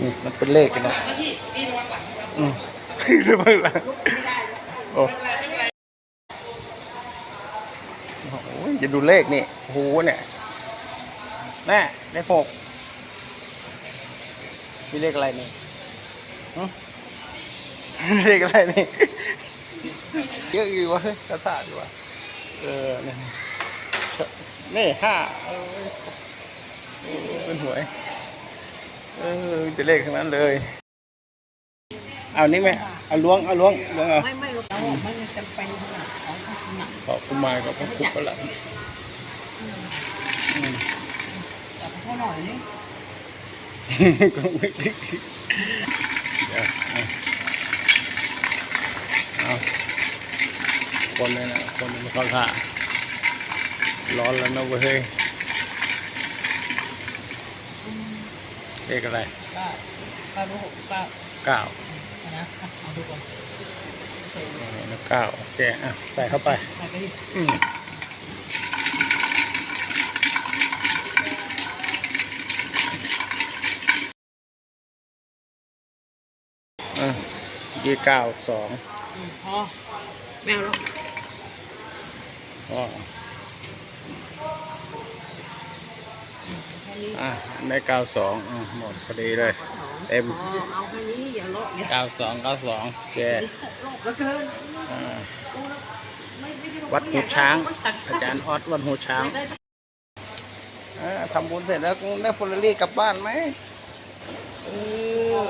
นี่มันเป็นเลขกันนะอืมหรือเปล่าโอ้โอ้โหจะดูเลขนี่โอ้โหเนี่ยแน่เลขหกมีเลขอะไรนี่เลขอะไรนี่เยอะอยู่วะกระถาดอยู่วะเออนี่นี่ห้าโอ้เป็นหวย เออจะเลขทั้งนั้นเลย เอานี่ไหมเอาล้วงเอาล้วงล้วงเอาไม่ไม่เราไม่จำเป็นขนาดของหนักขอบคุณมากขอบคุณก็ละอืมแต่เขาหน่อยนี่ก็ไม่ได้เดี๋ยวเอาเอาคนเลยนะคนมันเข้าท่าร้อนแล้วนะเว้ย เลขอะไรเก้าเก้าหกเก้าเก้านะเอาดูก่อนใส่แล้วเก้าโอเคอะใส่เข้าไปใส่ไปดิอืมอะยี่เก้าสองพอแมวแล้วอ๋อ อะได้เก้าสองอะหมดพอดีเลยสองเต็มพอเอาแค่นี้อย่าเลาะอย่าเก้าสองเก้าสองแกโลกเหลือเกินอ่าไม่ไม่ไวัดหูช้าง อาจารย์ออดวัดหูช้างได้อ่าทำบุญเสร็จแล้วได้ฟอร์รารี่กลับบ้านไหมเออ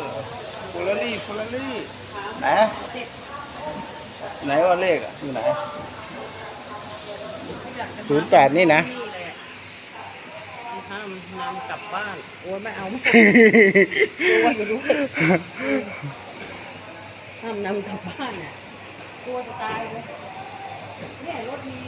ฟอร์รารี่ฟอร์รารี่ไหนไหนว่าเลขอะอยู่ไหนศูนย์แปดนี่นะ ห้ามนำกลับบ้านโอ้ยไม่เอาไม่กลัวอยู่ด้วยห้ามนำกลับบ้านน่ะกลัวจะตายเลยเนี่ยรถมี